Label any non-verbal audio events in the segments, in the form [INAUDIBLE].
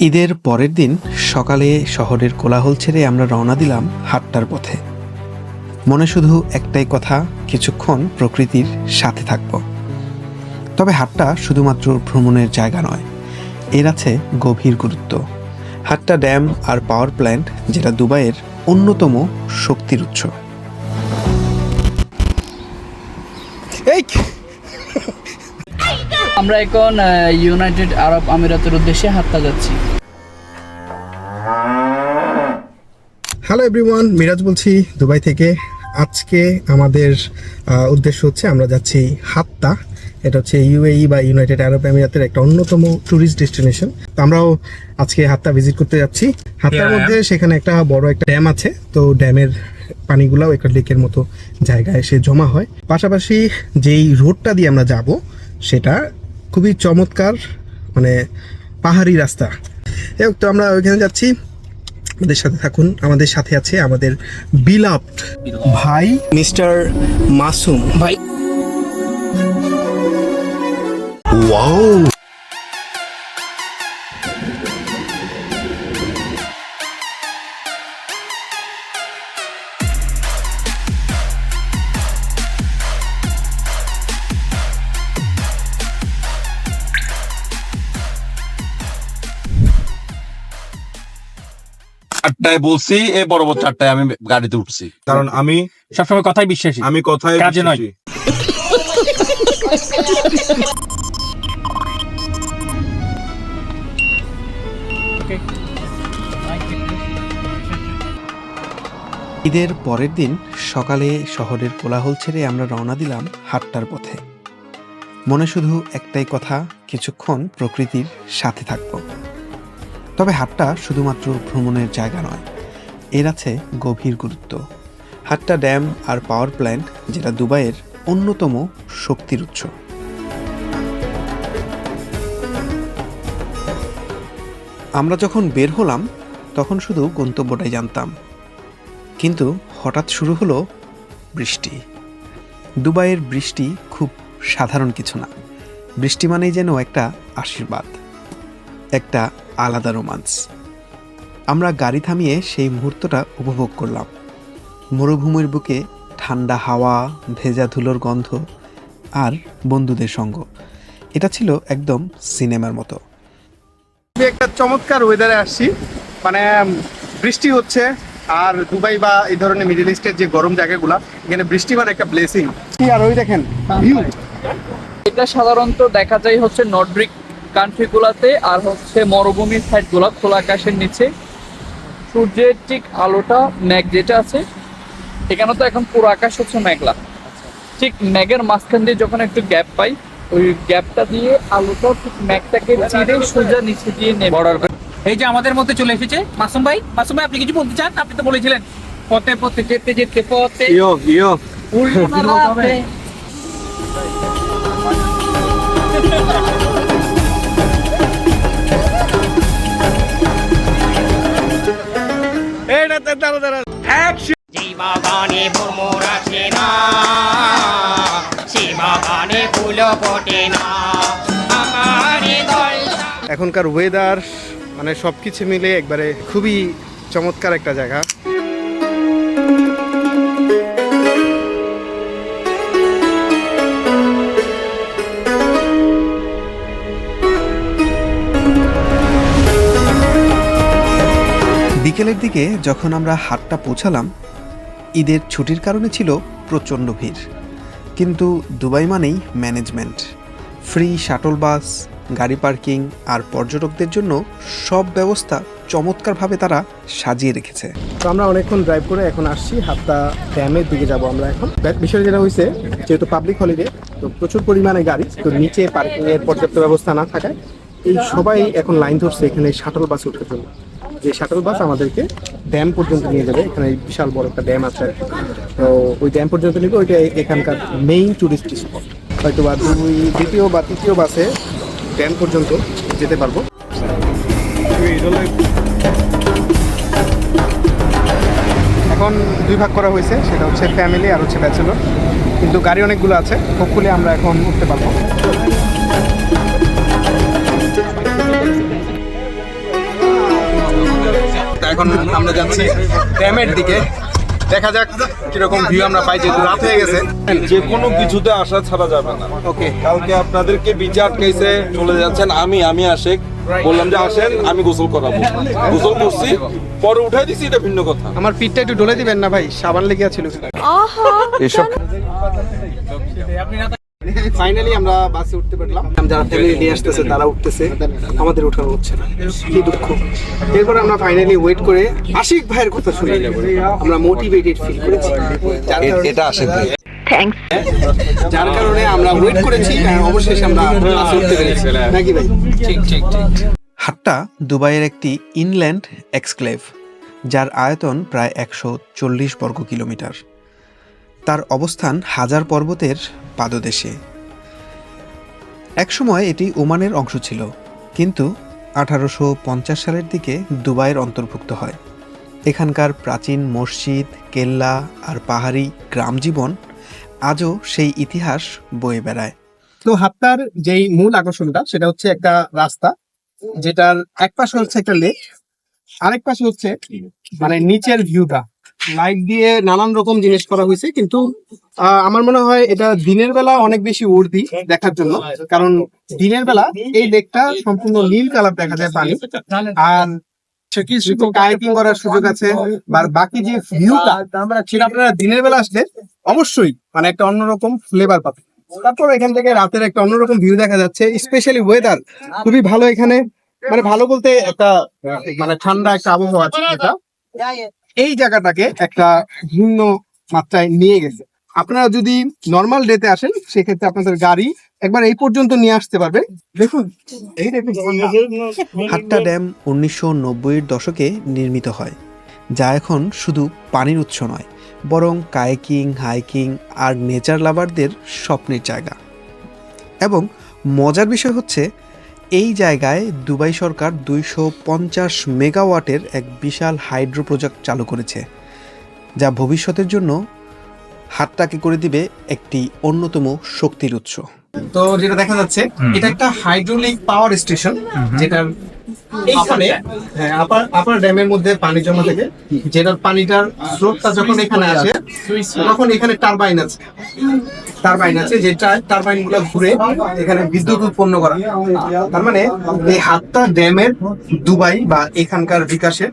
ঈদের পরের দিন সকালে শহরের কোলাহল ছেড়ে আমরা রওনা দিলাম হাটটার পথে। মনে শুধু একটাই কথা, কিছুক্ষণ প্রকৃতির সাথে থাকব। তবে হাটটা শুধুমাত্র ভ্রমণের জায়গা নয়, এর আছে গভীর গুরুত্ব। হাটটা ড্যাম আর পাওয়ার প্ল্যান্ট, যেটা দুবাইয়ের অন্যতম শক্তির উৎস। আমরা এখন ইউনাইটেড আরব আমিরাতের উদ্দেশ্যে হাঁটতে যাচ্ছি। হ্যালো এভরিওয়ান মিরাজ বলছি দুবাই থেকে। আজকে আমাদের উদ্দেশ্য হচ্ছে আমরা যাচ্ছি হাত্তা। এটা হচ্ছে ইউএই বা ইউনাইটেড আরব আমিরাতের একটা অন্যতম ট্যুরিস্ট ডেস্টিনেশন তো আমরাও আজকে হাত্তা ভিজিট করতে যাচ্ছি। হাত্তার মধ্যে সেখানে একটা বড় একটা ড্যাম আছে। তো ড্যামের পানিগুলাও একটা লেকের মতো জায়গায় এসে জমা হয়। পাশাপাশি যেই রোডটা দিয়ে আমরা যাব সেটা খুবই চমৎকার মানে পাহাড়ি রাস্তা। যাই তো আমরা ওইখানে যাচ্ছি। আমাদের সাথে থাকুন আমাদের সাথে আছে আমাদের বিলাপ ভাই মিস্টার মাসুম। ভাই। চারটায় বলছি এ বরাবর চারটায় আমি গাড়িতে উঠছি। কারণ আমি সবসময় কথাই বিশ্বাসী। আমি কথায় কাজে নয়। ঈদের পরের দিন সকালে শহরের কোলাহল ছেড়ে আমরা রওনা দিলাম হাটটার পথে। মনে শুধু একটাই কথা কিছুক্ষণ প্রকৃতির সাথে থাকব। তবে হাটটা শুধুমাত্র ভ্রমণের জায়গা নয়, এর আছে গভীর গুরুত্ব। হাটটা ড্যাম আর পাওয়ার প্ল্যান্ট, যেটা দুবাইয়ের অন্যতম শক্তির উৎস। আমরা যখন বের হলাম, তখন শুধু গন্তব্যটাই জানতাম। কিন্তু হঠাৎ শুরু হলো বৃষ্টি। দুবাইয়ের বৃষ্টি খুব সাধারণ কিছু না। বৃষ্টি মানেই যেন একটা আশীর্বাদ। একটা আলাদা রোমান্স। আমরা গাড়ি থামিয়ে সেই মুহূর্তটা উপভোগ করলাম। মরুভূমির বুকে ঠান্ডা হাওয়া ভেজা ধুলোর গন্ধ আর বন্ধুদের সঙ্গ। এটা ছিল একদম সিনেমার মতো। আমি একটা চমৎকার ওয়েদারে আসছি। মানে বৃষ্টি হচ্ছে আর দুবাই বা এই ধরনের মিডল ইস্টের যে গরম জায়গাগুলা এখানে বৃষ্টি মানে একটা ব্লেসিং আর ওই দেখেন ভিউ এটা সাধারণত দেখা যায় হচ্ছে নর্ডিক কান্ট্রিগুলোতে আর হচ্ছে মরুভূমির সাইডগুলো খোলা আকাশের নিচে। সূর্যের ঠিক আলোটা মেঘ যেটা আছে এখানে তো এখন পুরো আকাশ হচ্ছে মেঘলা। ঠিক মেঘের মাঝখান দিয়ে যখন একটু গ্যাপ পাই ওই গ্যাপটা দিয়ে আলোটা ঠিক মেঘটাকে চিরে সূর্যের নিচে দিয়ে বর্ডার এই যে আমাদের মধ্যে চলে এসেছে মাসুম ভাই মাসুম ভাই আপনি কিছু বলতে চান? আপনি তো বলেছিলেন পথে পথে যেতে যেতে পথে। ইয়ো ইয়ো। উল্টাতে জীবাগানে ভ্রমর আসে না শিবাগানে ফুল ফোটে না। এখনকার ওয়েদার মানে সবকিছু মিলে একবারে খুবই চমৎকার একটা জায়গা। বিকেলের দিকে যখন আমরা হাটটা পৌঁছালাম, ঈদের ছুটির কারণে ছিল প্রচণ্ড ভিড়। কিন্তু দুবাই মানেই ম্যানেজমেন্ট। ফ্রি শাটল বাস, গাড়ি পার্কিং আর পর্যটকদের জন্য সব ব্যবস্থা চমৎকারভাবে তারা সাজিয়ে রেখেছে। তো আমরা অনেকক্ষণ ড্রাইভ করে এখন আসছি হাত্তা ড্যামের দিকে যাব আমরা এখন। বিষয় যেটা হয়েছে, যেহেতু পাবলিক হলিডে তো প্রচুর পরিমাণে গাড়ি, তো নিচে পার্কিং এর পর্যাপ্ত ব্যবস্থা না থাকায় এই সবাই এখন লাইন ধরছে এখানে শাটল বাস ওঠার জন্য যে শাটল বাস আমাদেরকে ড্যাম পর্যন্ত নিয়ে যাবে। এখানে বিশাল বড় একটা ড্যাম আছে তো ওই ড্যাম পর্যন্ত নিবে, ওইটা এখানকার মেইন টুরিস্ট স্পট হয়তো বা দুই, দ্বিতীয় বা তৃতীয় বাসে ড্যাম পর্যন্ত যেতে পারব। এখন দুই ভাগ করা হয়েছে, সেটা হচ্ছে ফ্যামিলি আর হচ্ছে ব্যাচেলর কিন্তু গাড়ি অনেকগুলো আছে হোপফুলি আমরা এখন উঠতে পারব। এখন আমরা যাচ্ছি ড্যামের দিকে। দেখা যাক কীরকম ভিউ আমরা পাই যেহেতু রাত হয়ে গেছে। যে কোনো কিছুতে আসা ছাড়া যাবে না। ওকে। কালকে আপনাদেরকে বিচে আটকাইছে চলে যাচ্ছেন আমি আমি আশেক। বললাম যে আসেন আমি গোসল করাবো। গোসল করছি পরে উঠাই দিছি এটা ভিন্ন কথা। আমার পিঠটা একটু ডলে দিবেন না ভাই? সাবান লেগে ছিল এসব [LAUGHS] ফাইনালি আমরা বাসে উঠতে পারলাম। যারা ফ্যামিলি নিয়ে আসতেছে তারা উঠতেছে। আমাদের উঠানো হচ্ছে না। কি দুঃখ। এরপর আমরা ফাইনালি ওয়েট করে আশিক ভাইয়ের কথা শুনে আমরা মোটিভেটেড ফিল করেছি। এটা আসে ভাই। যার কারণে আমরা ওয়েট করেছি অবশেষে আমরা বাসে উঠতে পেরেছি। নাকি ভাই? ঠিক ঠিক ঠিক। হাট্টা দুবাইয়ের একটি ইনল্যান্ড এক্সক্লেভ যার আয়তন প্রায় একশো চল্লিশ বর্গ কিলোমিটার। তার অবস্থান হাজার পর্বতের পাদদেশে। একসময় এটি ওমানের অংশ ছিল, কিন্তু আঠারোশো পঞ্চাশ সালের দিকে দুবাইয়ের অন্তর্ভুক্ত হয়। এখানকার প্রাচীন মসজিদ, কেল্লা আর পাহাড়ি গ্রাম জীবন আজও সেই ইতিহাস বয়ে বেড়ায়। তো হাত্তার যেই মূল আকর্ষণটা, সেটা হচ্ছে একটা রাস্তা, যেটার এক পাশে হচ্ছে একটা লেক আরেক পাশে হচ্ছে মানে নিচের ভিউটা লাইট দিয়ে নানান রকম জিনিস করা হয়েছে, কিন্তু আমার মনে হয় এটা দিনের বেলা অনেক বেশি উর্দি দেখার জন্য। কারণ দিনের বেলা এই লেকটা সম্পূর্ণ নীল কালার দেখা যায় পানি। আর কায়াকিং করার সুযোগ আছে আর বাকি যে ভিউটা সেটা আপনারা দিনের বেলা আসলে অবশ্যই মানে একটা অন্যরকম ফ্লেভার পাবেন। তারপর এখান থেকে রাতের একটা অন্যরকম ভিউ দেখা যাচ্ছে স্পেশালি ওয়েদার খুবই ভালো এখানে। মানে ভালো বলতে একটা মানে ঠান্ডা একটা আবহাওয়া আছে এটা। এই জায়গাটাকে একটা ভিন্ন মাত্রায় নিয়ে গেছে। আপনারা যদি নর্মাল ডেতে আসেন, সেক্ষেত্রে আপনাদের গাড়ি একবার এই পর্যন্ত নিয়ে আসতে পারবে। দেখুন হাট্টা ড্যাম উনিশশো নব্বইয়ের দশকে নির্মিত হয়, যা এখন শুধু পানির উৎস নয়, বরং কায়াকিং, হাইকিং আর নেচার লাভারদের স্বপ্নের জায়গা। এবং মজার বিষয় হচ্ছে এই জায়গায় দুবাই সরকার দুইশো পঞ্চাশ মেগাওয়াটের এক বিশাল হাইড্রো প্রজেক্ট চালু করেছে যা ভবিষ্যতের জন্য হাতটাকে করে দিবে একটি অন্যতম শক্তির উৎস। তো যেটা দেখা যাচ্ছে এটা একটা হাইড্রোলিক পাওয়ার স্টেশন যেটার এইখানে হ্যাঁ আপার আপার ড্যামের মধ্যে পানি জমা থাকে। যেটার পানিটার স্রোতটা যখন এখানে আসে তখন এখানে টারবাইন আছে। টারবাইন আছে যেটা টারবাইনগুলো ঘুরে এখানে বিদ্যুৎ উৎপন্ন করা। তার মানে এই হাতটা ড্যামের দুবাই বা এখানকার বিকাশে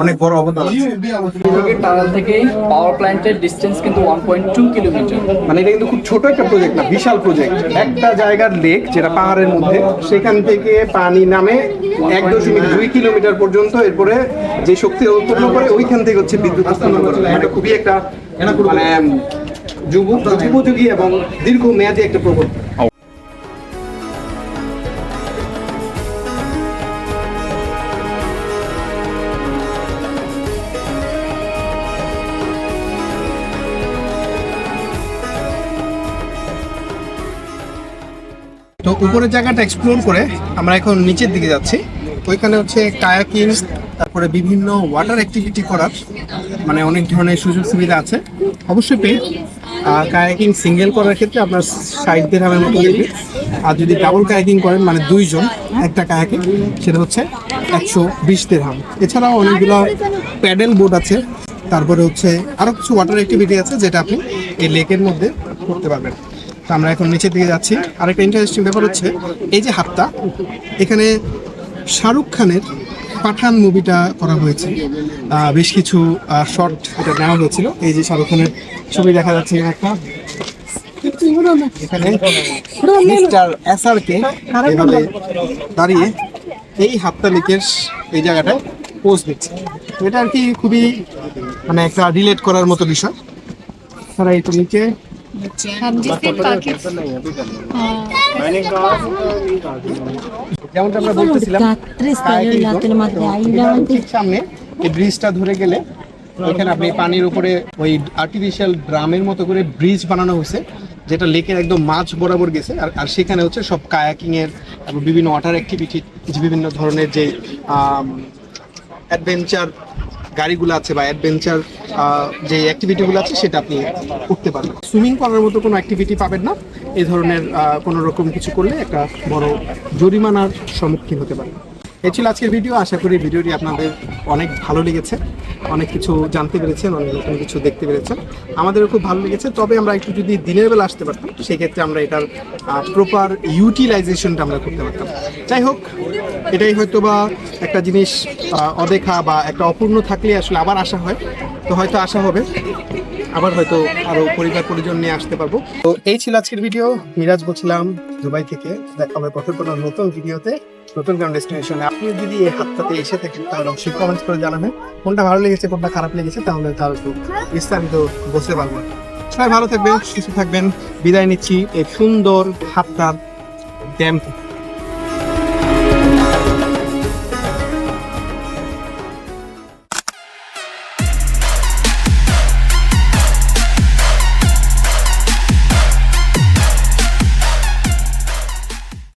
অনেক বড় অবদান আছে। বিভাগের টানেল থেকে পাওয়ার প্ল্যান্টের ডিস্টেন্স কিন্তু ওয়ান পয়েন্ট টু কিলোমিটার মানে এটা কিন্তু খুব ছোট একটা প্রজেক্ট না বিশাল প্রজেক্ট একটা জায়গার লেক যেটা পাহাড়ের মধ্যে সেখান থেকে পানি নামে এক দশমিক দুই কিলোমিটার পর্যন্ত এরপরে যে শক্তি উৎপন্ন করে ওইখান থেকে হচ্ছে বিদ্যুৎ উৎপন্ন করে এটা খুবই একটা মানে এবং একটা প্রকল্প। তো উপরের জায়গাটা এক্সপ্লোর করে আমরা এখন নিচের দিকে যাচ্ছি। ওইখানে হচ্ছে কায়াকিং তারপরে বিভিন্ন ওয়াটার অ্যাক্টিভিটি করার মানে অনেক ধরনের সুযোগ সুবিধা আছে। অবশ্যই পে কায়াকিং সিঙ্গেল করার ক্ষেত্রে আপনার ষাট দেড়হামের মতো নেবে আর যদি ডাবল কায়াকিং করেন মানে দুইজন, একটা কায়াকিং, সেটা হচ্ছে একশো বিশ দেড়হাম এছাড়াও অনেকগুলো প্যাডেল বোট আছে। তারপরে হচ্ছে আরও কিছু ওয়াটার অ্যাক্টিভিটি আছে, যেটা আপনি এই লেকের মধ্যে করতে পারবেন। তো আমরা এখন নিচের দিকে যাচ্ছি। আরেকটা ইন্টারেস্টিং ব্যাপার হচ্ছে, এই যে হাতটা, এখানে শাহরুখ খানের পাঠান মুভিটা করা হয়েছে। বেশ কিছু শর্ট এটা নেওয়া হয়েছিল। এই যে শাহরুখ খানের ছবি দেখা যাচ্ছে একটা। এখানে মিস্টার এসআরকে এভাবে দাঁড়িয়ে এই হাতটা লেকের এই জায়গাটায় পোস্ট দিচ্ছে। এটা আর কি খুবই মানে একটা রিলেট করার মতো বিষয়। তারা এই তো নিচে যেমনটা আমরা বলতেছিলাম ঠিক সামনে এই ব্রিজটা ধরে গেলে ওখানে আপনি পানির উপরে ওই আর্টিফিশিয়াল ড্রামের মতো করে ব্রিজ বানানো হয়েছে যেটা লেকের একদম মাছ বরাবর গেছে আর আর সেখানে হচ্ছে সব কায়াকিংয়ের তারপর বিভিন্ন ওয়াটার অ্যাক্টিভিটি বিভিন্ন ধরনের যে অ্যাডভেঞ্চার গাড়িগুলো আছে বা অ্যাডভেঞ্চার যে অ্যাক্টিভিটিগুলো আছে সেটা আপনি করতে পারবেন। সুইমিং করার মতো কোনো অ্যাক্টিভিটি পাবেন না। এই ধরনের কোনো রকম কিছু করলে একটা বড় জরিমানার সম্মুখীন হতে পারে। এই ছিল আজকের ভিডিও। আশা করি ভিডিওটি আপনাদের অনেক ভালো লেগেছে। অনেক কিছু জানতে পেরেছেন, অনেক নতুন কিছু দেখতে পেরেছেন। আমাদেরও খুব ভালো লেগেছে। তবে আমরা একটু যদি দিনের বেলা আসতে পারতাম সেক্ষেত্রে আমরা এটার প্রপার ইউটিলাইজেশনটা আমরা করতে পারতাম। যাই হোক, এটাই হয়তো বা একটা জিনিস অদেখা বা একটা অপূর্ণ থাকলে আসলে আবার আসা হয়। তো হয়তো আসা হবে। আবার হয়তো আরও পরিবার পরিজন নিয়ে আসতে পারব। তো এই ছিল আজকের ভিডিও। মিরাজ বলছিলাম দুবাই থেকে, দেখা হবে পথের কোনো নতুন ভিডিওতে নতুন কোনো ডেস্টিনেশনে আপনি যদি এই হাতটাতে এসে থাকেন, তাহলে অবশ্যই কমেন্ট করে জানাবেন। কোনটা ভালো লেগেছে, কোনটা খারাপ লেগেছে, তাহলে তাহলে বিস্তারিত বুঝতে পারব। সবাই ভালো থাকবেন, সুস্থ থাকবেন। বিদায় নিচ্ছি এই সুন্দর হাতটার ড্যাম থেকে।